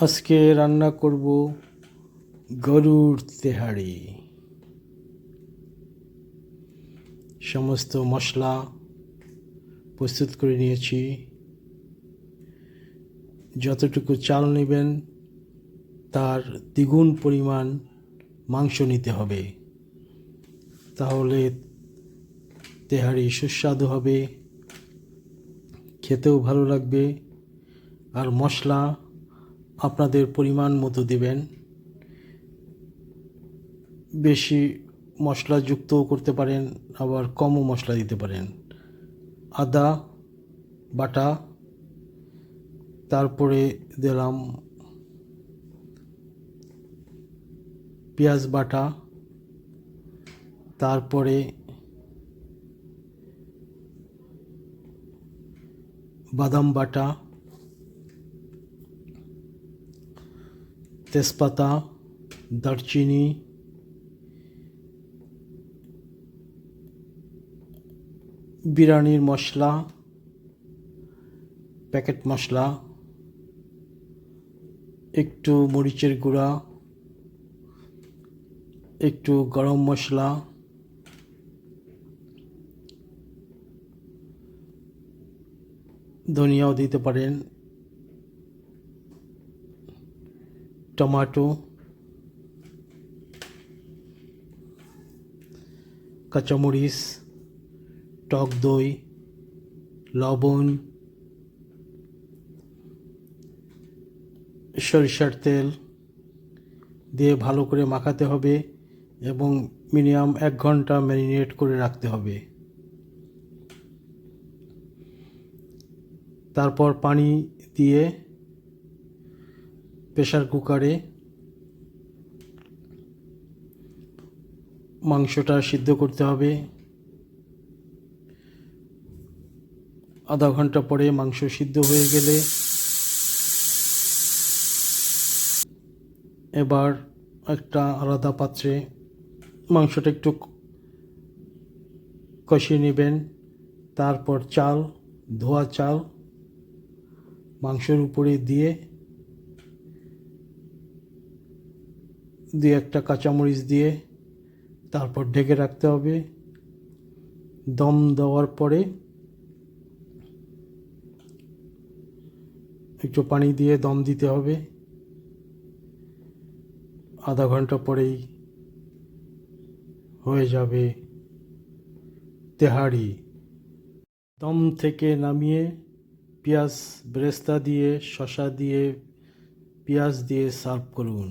আজকে রান্না করব গরুর তেহারি। সমস্ত মশলা প্রস্তুত করে নিয়েছি। যতটুকু চাল নেবেন, তার দ্বিগুণ পরিমাণ মাংস নিতে হবে। তাহলে তেহারি সুস্বাদু হবে, খেতেও ভালো লাগবে, আর মশলা আপনাদের পরিমাণ মতো দেবেন। বেশি মশলাযুক্তও করতে পারেন, আবার কমও মশলা দিতে পারেন। আদা, বাটা, তারপরে দিলাম পেঁয়াজ বাটা, তারপরে বাদাম বাটা তেজপাতা, দারচিনি, বিরিয়ানির মশলা, প্যাকেট মশলা, একটু মরিচের গুঁড়া, একটু গরম মশলা, ধনিয়াও দিতে পারেন। টমাটো কাঁচামরিচ টক দই লবণ, সরিষার তেল দিয়ে ভালো করে মাখাতে হবে এবং মিনিমাম এক ঘণ্টা ম্যারিনেট করে রাখতে হবে। তারপর পানি দিয়ে প্রেশার কুকারে মাংসটা সিদ্ধ করতে হবে। আধা ঘণ্টা পরে মাংস সিদ্ধ হয়ে গেলে এবার একটা আলাদা পাত্রে মাংসটা একটু কষিয়ে নেবেন। তারপর চাল, ধোয়া চাল মাংসের উপরে দিয়ে দিয়ে একটা কাঁচামরিচ দিয়ে তারপর ঢেকে রাখতে হবে। দম দেওয়ার পরে একটু পানি দিয়ে দম দিতে হবে। আধা ঘণ্টা পরেই হয়ে যাবে তেহারি। দম থেকে নামিয়ে পেঁয়াজ বেরেস্তা দিয়ে, শসা দিয়ে, পেঁয়াজ দিয়ে সার্ভ করুন।